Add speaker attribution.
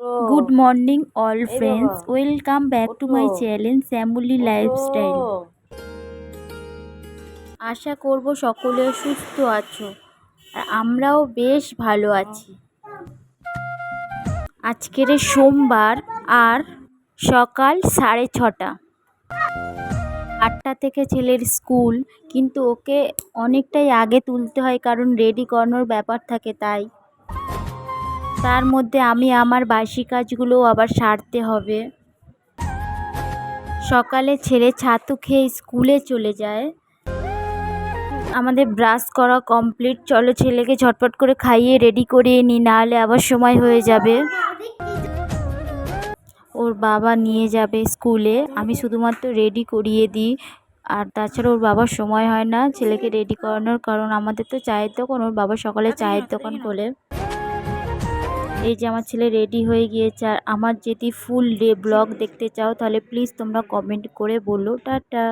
Speaker 1: Good morning all friends welcome back to my channel Shyamali lifestyle. আশা করব সকলে সুস্থ আছো আর আমরাও বেশ ভালো আছি। আজকের সোমবার আর সকাল সাড়ে ছটা। আটটা থেকে ছেলের স্কুল কিন্তু ওকে অনেকটাই আগে তুলতে হয় কারণ রেডি করানোর ব্যাপার থাকে তাই। তার মধ্যে আমি আমার বাসি কাজগুলো আবার সারতে হবে। সকালে ছেলে ছাতু খেয়ে স্কুলে চলে যায়। আমাদের ব্রাশ করা কমপ্লিট, চলো ছেলেকে ঝটপট করে খাইয়ে রেডি করিয়ে নিই, নাহলে আবার সময় হয়ে যাবে। ওর বাবা নিয়ে যাবে স্কুলে, আমি শুধুমাত্র রেডি করিয়ে দিই। আর তাছাড়া ওর বাবার সময় হয় না ছেলেকে রেডি করানোর, কারণ আমাদের তো চায়ের দোকান, ওর বাবা সকালে চায়ের দোকান খোলে। এই যে আমার ছেলে রেডি হয়ে গিয়েছে আর আমার যদি ফুল ডে ব্লগ দেখতে চাও তাহলে প্লিজ তোমরা কমেন্ট করে বলো। টাটা।